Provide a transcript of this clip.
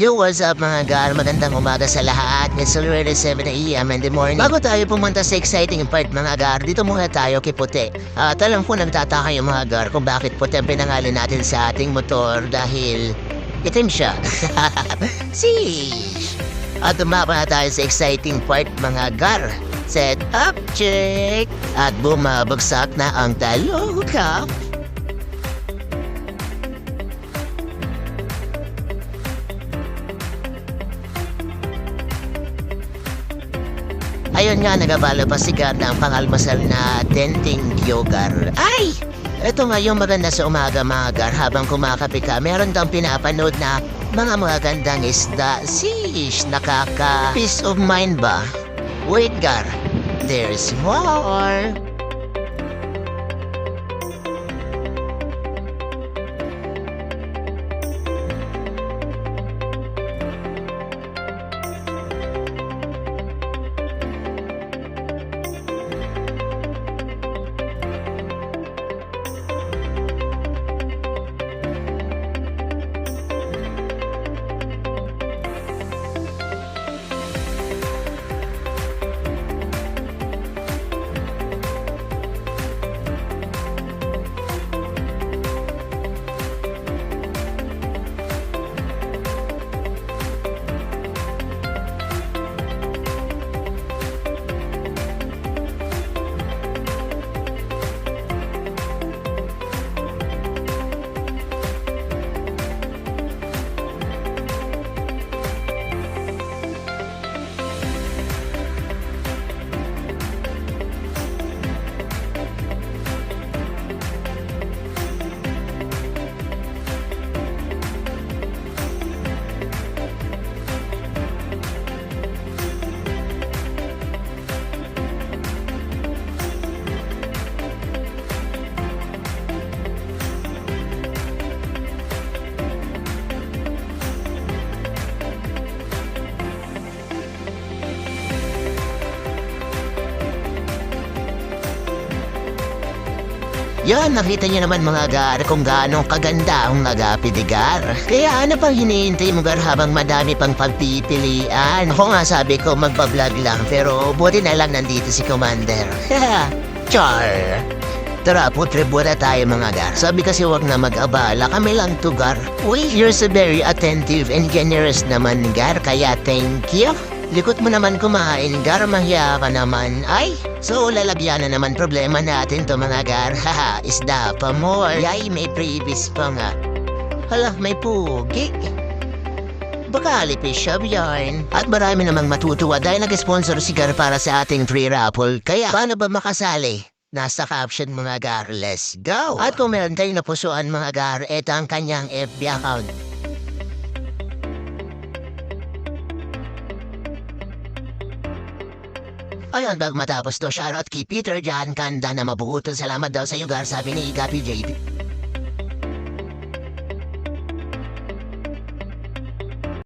Yo, what's up mga gar? Magandang umaga sa lahat. It's already 7 a.m. in the morning. Bago tayo pumunta sa exciting part mga gar, dito muna tayo kay Puti. At alam ko nagtataka yung mga gar kung bakit Puti ang pinangalan natin sa ating motor dahil itim siya. Sheesh! At tumapa na tayo sa exciting part mga gar. Set up, check! At bumabagsak na ang taloka. Ayun nga, nagabalo pa si Gar ng pangalmasal na tenting yogar. Ay! Ito nga yung maganda sa umaga mga Gar, habang kumakape ka, meron daw pinapanood na mga magagandang isda. Sheesh, nakaka... Peace of mind ba? Wait Gar, there's more. Yan, nakita niyo naman mga gar kung gaano kaganda ang nagapidigar. Kaya ano pang hinihintay mo gar habang madami pang pagpipilian? Ako nga sabi ko magbablog lang pero buti na lang nandito si Commander. Char! Tara, putributa tayo mga gar. Sabi kasi wag na mag-abala, kami lang to gar. Uy, you're so very attentive and generous naman gar, kaya thank you. Likot mo naman kumain, gar, mahiya ka naman. Ay, so lalagyan na naman problema natin to mga gar. Haha, isda pa more. Yay, may previous pa nga. Hala, may pugi. Baka alipis. At marami namang matutuwa dahil nag-sponsor si Gar para sa ating free raffle. Kaya paano ba makasali? Nasa caption mga Gar, let's go! At kung meron tayong napusuan mga Gar, ito ang kanyang FB account. Ayun, bago matapos to, shoutout kay Peter Jan Kanda na mabuhuton salamat daw sa iyo, Gar, sabi ni Gabi JP.